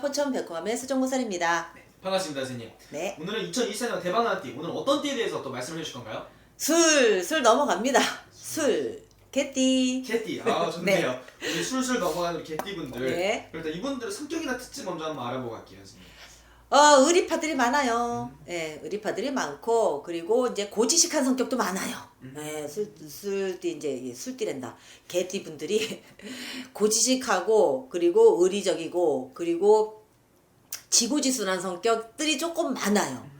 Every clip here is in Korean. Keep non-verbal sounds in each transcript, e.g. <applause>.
고함의 수정무살입니다. 반갑습니다, 선생님. 네. 오늘은 2024년 대박나는 띠. 오늘 어떤 띠에 대해서 또 말씀을 해주실 건가요? 술, 술 넘어갑니다. 술, 개띠. 개띠. 아, <laughs> 좋네요. 우리 술술 넘어가는 개띠분들. 네. 일단 이분들의 성격이나 특징 먼저 한번 알아보고 갈게요, 선생님. 어, 의리파들이 많아요. 예, 의리파들이 많고, 그리고 이제 고지식한 성격도 많아요. 음. 예, 술, 술띠, 이제, 예, 술띠랜다. 개띠 분들이 <laughs> 고지식하고, 그리고 의리적이고, 그리고 지고지순한 성격들이 조금 많아요.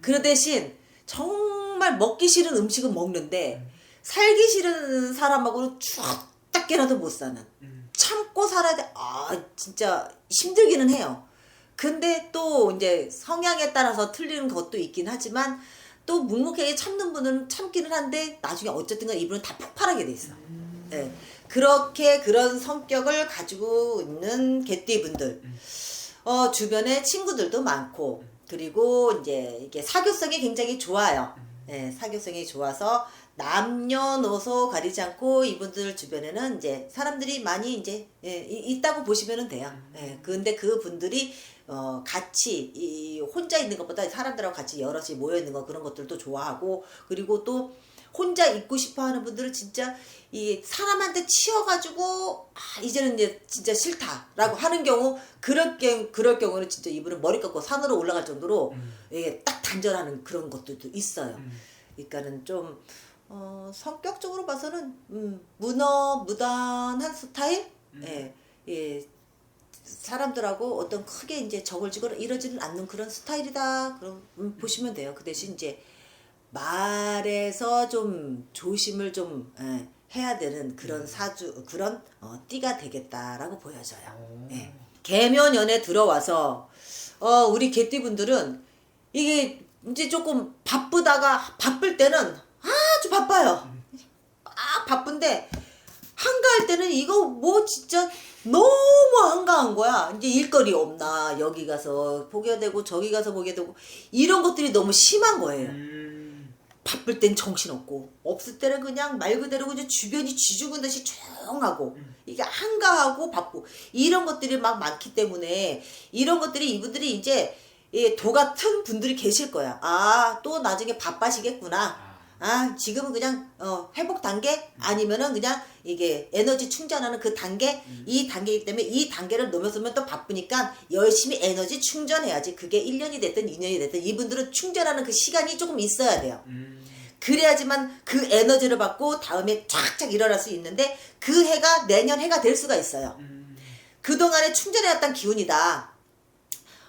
그 대신 정말 먹기 싫은 음식은 먹는데, 살기 싫은 사람하고는 죽다깨라도 못 사는. 음. 참고 살아야 돼. 아, 진짜 힘들기는 해요. 근데 또 이제 성향에 따라서 틀리는 것도 있긴 하지만 또 묵묵하게 참는 분은 참기는 한데 나중에 어쨌든 간 이분은 다 폭발하게 돼 있어. 예. 그렇게 그런 성격을 가지고 있는 개띠분들. 어, 주변에 친구들도 많고 그리고 이제 이게 사교성이 굉장히 좋아요. 예, 사교성이 좋아서 남녀노소 가리지 않고 이분들 주변에는 이제 사람들이 많이 이제 예, 이- 있다고 보시면 돼요. 예, 근데 그 분들이 어, 같이 이 혼자 있는 것보다 사람들하고 같이 여럿이 모여 있는 거 그런 것들도 좋아하고 그리고 또 혼자 있고 싶어 하는 분들은 진짜 이 사람한테 치여가지고 아 이제는 이제 진짜 싫다라고 하는 경우 그럴 경우 그럴 경우는 진짜 이분은 머리 깎고 산으로 올라갈 정도로 이게 딱 단절하는 그런 것들도 있어요. 음. 그러니까는 좀 어, 성격적으로 봐서는 음, 문어 무단한 스타일, 예, 예, 사람들하고 어떤 크게 이제 적을 지거나 이러지는 않는 그런 스타일이다. 그럼 음, 보시면 돼요. 그 대신 이제 말에서 좀 조심을 좀 예, 해야 되는 그런 사주 그런 어, 띠가 되겠다라고 보여져요. 예. 개면연에 들어와서 어 우리 개띠분들은 이게 이제 조금 바쁘다가 바쁠 때는 아주 바빠요. 아 바쁜데 할 때는 이거 뭐 진짜 너무 한가한 거야. 이제 일거리 없나 여기 가서 보게 되고 저기 가서 보게 되고 이런 것들이 너무 심한 거예요. 음. 바쁠 땐 정신없고 없을 때는 그냥 말 그대로 그냥 주변이 쥐죽은 듯이 조용하고 이게 한가하고 바쁘고 이런 것들이 막 많기 때문에 이런 것들이 이분들이 이제 이도 같은 분들이 계실 거야. 아 또 나중에 바빠지겠구나. 아. 아 지금은 그냥 어, 회복 단계 아니면은 그냥 이게 에너지 충전하는 그 단계 이 단계이기 때문에 이 단계를 넘어서면 또 바쁘니까 열심히 에너지 충전해야지 그게 1년이 됐든 2년이 됐든 이분들은 충전하는 그 시간이 조금 있어야 돼요 음. 그래야지만 그 에너지를 받고 다음에 쫙쫙 일어날 수 있는데 그 해가 내년 해가 될 수가 있어요 음. 그동안에 충전해왔던 기운이다.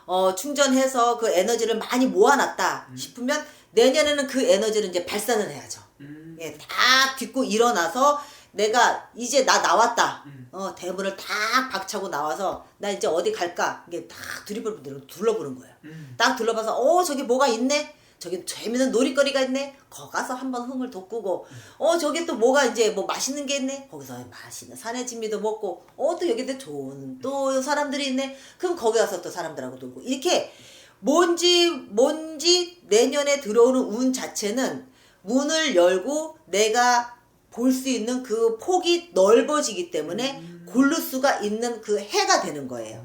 어, 충전해서 그 에너지를 많이 모아놨다 싶으면 내년에는 그 에너지를 이제 발산을 해야죠. 음. 예, 딱 딛고 일어나서 내가 이제 나 나왔다. 음. 어, 대문을 딱 박차고 나와서 나 이제 어디 갈까? 이게 딱 두리번 둘러보는 거예요. 음. 딱 둘러봐서 어 저기 뭐가 있네 저기 재밌는 놀이거리가 있네 거 가서 한번 흥을 돋구고 어 저기 또 뭐가 이제 뭐 맛있는 게 있네 거기서 맛있는 산의 진미도 먹고 어 또 여기도 좋은 또 사람들이 있네 그럼 거기 가서 또 사람들하고 놀고 이렇게 뭔지 뭔지 내년에 들어오는 운 자체는 문을 열고 내가 볼 수 있는 그 폭이 넓어지기 때문에 고를 수가 있는 그 해가 되는 거예요.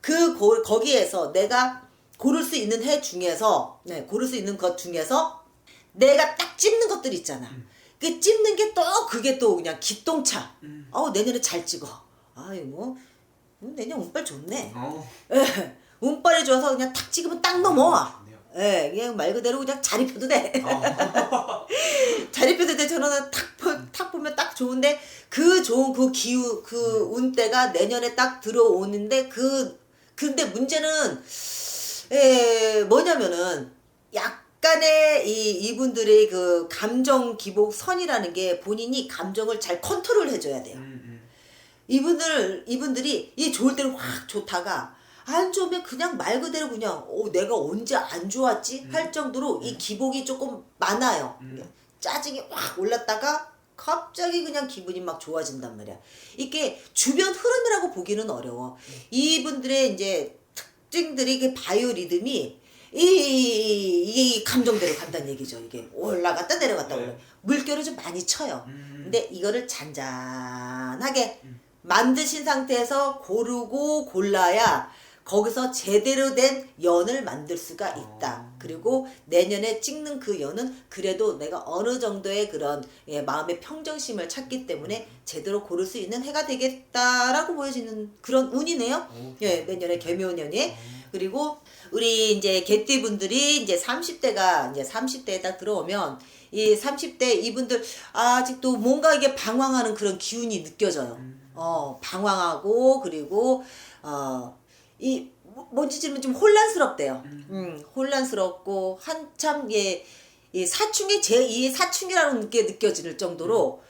그 고, 거기에서 내가 고를 수 있는 해 중에서 네, 고를 수 있는 것 중에서 내가 딱 찝는 것들 있잖아. 그 찝는 게 또 그게 또 그냥 기똥차. 음. 어 내년에 잘 찍어. 아이 뭐 음, 내년 운빨 좋네. 어. 예, 운빨이 좋아서 그냥 탁 찍으면 딱 넘어와. 좋네요. 예, 그냥 말 그대로 그냥 잘 입혀도 돼. 어. <laughs> 잘 입혀도 돼. 저는 탁, 보- 탁 보면 딱 좋은데 그 좋은 그 기후 그 운때가 내년에 딱 들어오는데 그 근데 문제는 에 뭐냐면은 약간의 이 이분들의 그 감정 기복 선이라는 게 본인이 감정을 잘 컨트롤 해줘야 돼요. 음. 음. 이분들 이분들이 이 좋을 때는 확 좋다가 안 좋으면 그냥 말 그대로 그냥 어 내가 언제 안 좋았지 할 정도로 이 기복이 조금 많아요. 음. 짜증이 확 올랐다가 갑자기 그냥 기분이 막 좋아진단 말이야. 이게 주변 흐름이라고 보기는 어려워. 이분들의 이제 특징들이 그 바이오 리듬이 이, 이게 이 감정대로 간다는 얘기죠. 이게 올라갔다 내려갔다 네. 올라. 물결을 좀 많이 쳐요. 음. 근데 이거를 잔잔하게 만드신 상태에서 고르고 골라야 거기서 제대로 된 연을 만들 수가 있다. 그리고 내년에 찍는 그 연은 그래도 내가 어느 정도의 그런 예, 마음의 평정심을 찾기 때문에 제대로 고를 수 있는 해가 되겠다라고 보여지는 그런 운이네요. 예, 내년에 개묘년이 그리고 우리 이제 개띠 분들이 이제 30대가 이제 30대에 딱 들어오면 이 30대 이분들 아직도 뭔가 이게 방황하는 그런 기운이 느껴져요. 어, 방황하고 그리고 어 이 뭔지 좀, 좀 혼란스럽대요. 음, 혼란스럽고 한참 예, 이 사춘기 제2의 사춘기라는 게 느껴질 정도로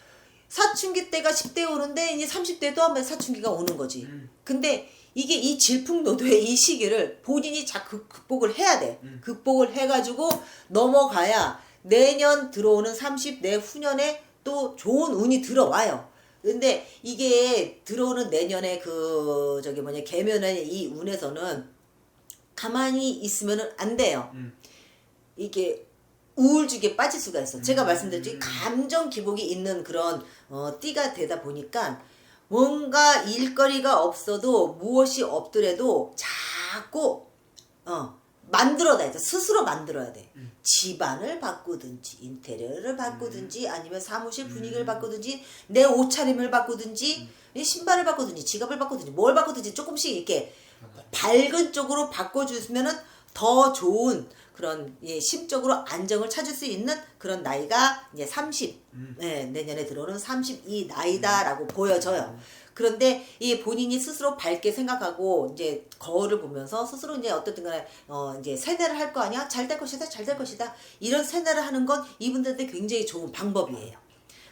사춘기 때가 10대 오는데 이제 30대도 한번 사춘기가 오는 거지. 근데 이게 이 질풍노도의 이 시기를 본인이 자 극- 극복을 해야 돼. 극복을 해가지고 넘어가야 내년 들어오는 30내 후년에 또 좋은 운이 들어와요. 근데 이게 들어오는 내년에 그 저기 뭐냐 개면의 이 운에서는 가만히 있으면은 안 돼요. 음. 이게 우울증에 빠질 수가 있어. 제가 말씀드렸지 감정 기복이 있는 그런 어, 띠가 되다 보니까 뭔가 일거리가 없어도 무엇이 없더라도 자꾸 어, 만들어야 돼. 스스로 만들어야 돼. 집안을 바꾸든지 인테리어를 바꾸든지 아니면 사무실 분위기를 바꾸든지 내 옷차림을 바꾸든지 내 신발을 바꾸든지 지갑을 바꾸든지 뭘 바꾸든지 조금씩 이렇게 밝은 쪽으로 바꿔주면은 더 좋은 그런 예, 심적으로 안정을 찾을 수 있는 그런 나이가 이제 30 네, 내년에 들어오는 32 나이다라고 보여져요. 그런데 이 본인이 스스로 밝게 생각하고 이제 거울을 보면서 스스로 이제 어떻든 간에 어 이제 세뇌를 할 거 아니야? 잘 될 것이다. 잘 될 것이다. 이런 세뇌를 하는 건 이분들한테 굉장히 좋은 방법이에요.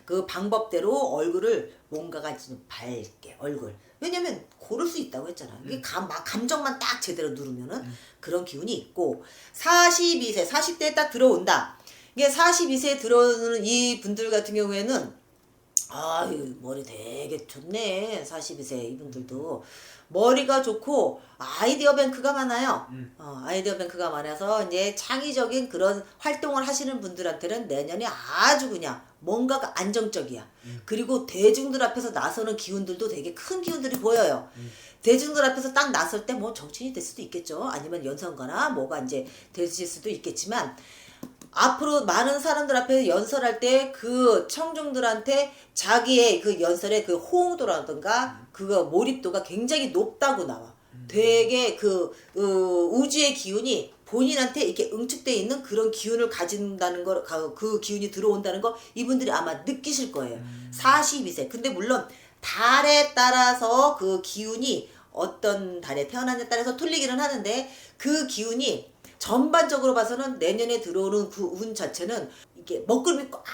그 방법대로 얼굴을 뭔가가 좀 밝게 얼굴. 왜냐면 고를 수 있다고 했잖아 이게 감, 막 감정만 딱 제대로 누르면은 그런 기운이 있고 42세 40대에 딱 들어온다. 이게 42세에 들어오는 이 분들 같은 경우에는 아유 머리 되게 좋네 42세 이분들도. 머리가 좋고 아이디어 뱅크가 많아요. 어, 아이디어 뱅크가 많아서 이제 창의적인 그런 활동을 하시는 분들한테는 내년에 아주 그냥 뭔가가 안정적이야. 그리고 대중들 앞에서 나서는 기운들도 되게 큰 기운들이 보여요. 대중들 앞에서 딱 나설 때 뭐 정치인이 될 수도 있겠죠. 아니면 연선거나 뭐가 이제 되실 수도 있겠지만 앞으로 많은 사람들 앞에 연설할 때 그 청중들한테 자기의 그 연설의 그 호응도라든가 그거 몰입도가 굉장히 높다고 나와. 되게 그 어, 우주의 기운이 본인한테 이렇게 응축돼 있는 그런 기운을 가진다는 거, 가- 그 기운이 들어온다는 거 이분들이 아마 느끼실 거예요. 42세. 근데 물론 달에 따라서 그 기운이 어떤 달에 태어났냐에 따라서 틀리기는 하는데 그 기운이 전반적으로 봐서는 내년에 들어오는 그 운 자체는 이게 먹구름이 꽉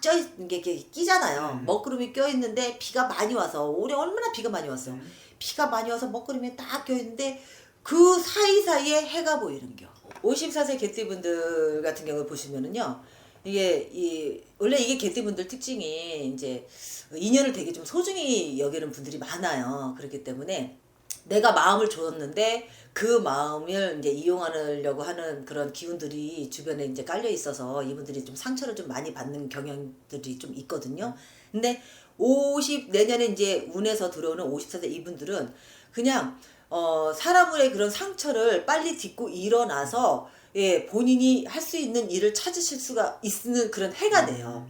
쪄 있는 게 이렇게 끼잖아요. 먹구름이 껴 있는데 비가 많이 와서 올해 얼마나 비가 많이 왔어. 비가 많이 와서 먹구름이 딱 껴 있는데 그 사이사이에 해가 보이는 겨. 54세 개띠분들 같은 경우 보시면은요. 이게 이 원래 이게 개띠분들 특징이 이제 인연을 되게 좀 소중히 여기는 분들이 많아요. 그렇기 때문에 내가 마음을 줬는데 그 마음을 이제 이용하려고 하는 그런 기운들이 주변에 이제 깔려 있어서 이분들이 좀 상처를 좀 많이 받는 경향들이 좀 있거든요. 근데 50 내년에 이제 운에서 들어오는 54세 이분들은 그냥 어 사람의 그런 상처를 빨리 딛고 일어나서 예 본인이 할 수 있는 일을 찾으실 수가 있는 그런 해가 돼요.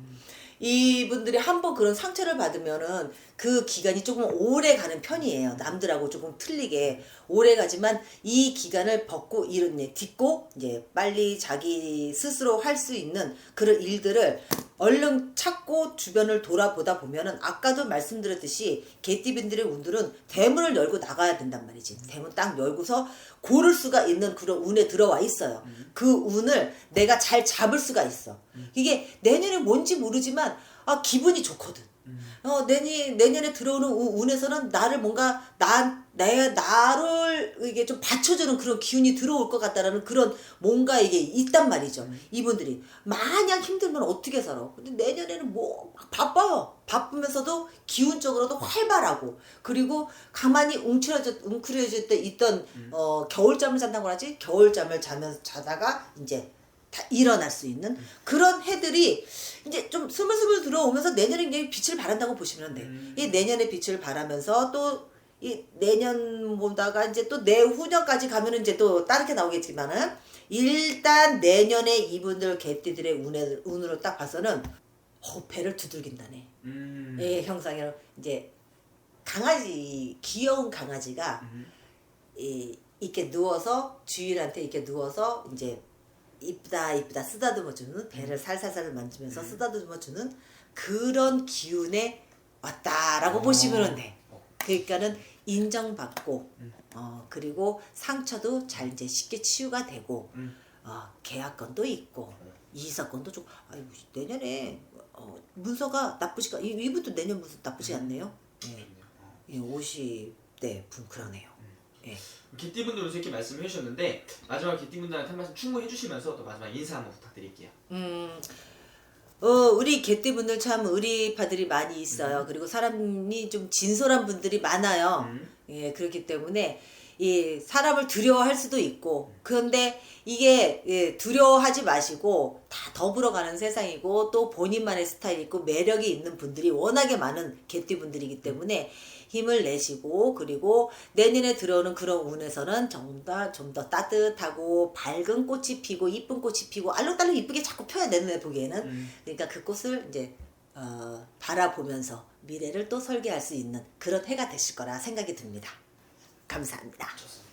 이분들이 한번 그런 상처를 받으면은 그 기간이 조금 오래 가는 편이에요. 남들하고 조금 틀리게 오래 가지만 이 기간을 벗고 이런 네, 딛고 이제 빨리 자기 스스로 할 수 있는 그런 일들을 얼른 찾고 주변을 돌아보다 보면은 아까도 말씀드렸듯이 개띠분들의 운들은 대문을 열고 나가야 된단 말이지. 대문 딱 열고서 고를 수가 있는 그런 운에 들어와 있어요. 그 운을 내가 잘 잡을 수가 있어. 이게 내년에 뭔지 모르지만 아 기분이 좋거든. 어 내년 내년에 들어오는 우- 운에서는 나를 뭔가 나내 나를 이게 좀 받쳐주는 그런 기운이 들어올 것 같다라는 그런 뭔가 이게 있단 말이죠. 이분들이 마냥 힘들면 어떻게 살아? 근데 내년에는 뭐 바빠요. 바쁘면서도 기운적으로도 활발하고 그리고 가만히 웅크려져 웅크려져 때 있던 어 겨울잠을 잔다고 하지? 겨울잠을 자면서 자다가 이제 다 일어날 수 있는 그런 해들이 이제 좀 스물스물 들어오면서 내년에 이제 빛을 발한다고 보시면 돼. 이 내년에 빛을 발하면서 또 이 내년 보다가 이제 또 내후년까지 가면은 이제 또 다르게 나오겠지만은 일단 내년에 이분들 개띠들의 운에, 운으로 딱 봐서는 어, 배를 두들긴다네. 음. 예, 형상이 이제 강아지 귀여운 강아지가 음. 이 이렇게 누워서 주인한테 이렇게 누워서 이제 이쁘다 이쁘다 쓰다듬어 주는 배를 살살살 만지면서 음. 쓰다듬어 주는 그런 기운에 왔다라고 어. 보시면 돼. 어. 그러니까는 인정받고 음. 어 그리고 상처도 잘 이제 쉽게 치유가 되고 음. 어 계약건도 있고 이사건도 좀 아이고 내년에 어 문서가 나쁘지가 이- 이분도 내년 문서 나쁘지 않네요. 예. 좋네요. 어. 예, 50대 분 그러네요. 예. 개띠분들 이렇게 말씀해 주셨는데 마지막 개띠분들한테 한 말씀 충분히 해주시면서 또 마지막 인사 한번 부탁드릴게요. 음, 어, 우리 개띠분들 참 의리파들이 많이 있어요. 그리고 사람이 좀 진솔한 분들이 많아요. 음. 예, 그렇기 때문에 이 사람을 두려워할 수도 있고 그런데 이게 예, 두려워하지 마시고 다 더불어 가는 세상이고 또 본인만의 스타일이 있고 매력이 있는 분들이 워낙에 많은 개띠 분들이기 때문에 힘을 내시고 그리고 내년에 들어오는 그런 운에서는 정말 좀 더 따뜻하고 밝은 꽃이 피고 이쁜 꽃이 피고 알록달록 이쁘게 자꾸 펴야 되는 보기에는 음. 그러니까 그 꽃을 이제 어, 바라보면서 미래를 또 설계할 수 있는 그런 해가 되실 거라 생각이 듭니다. 감사합니다. 좋습니다.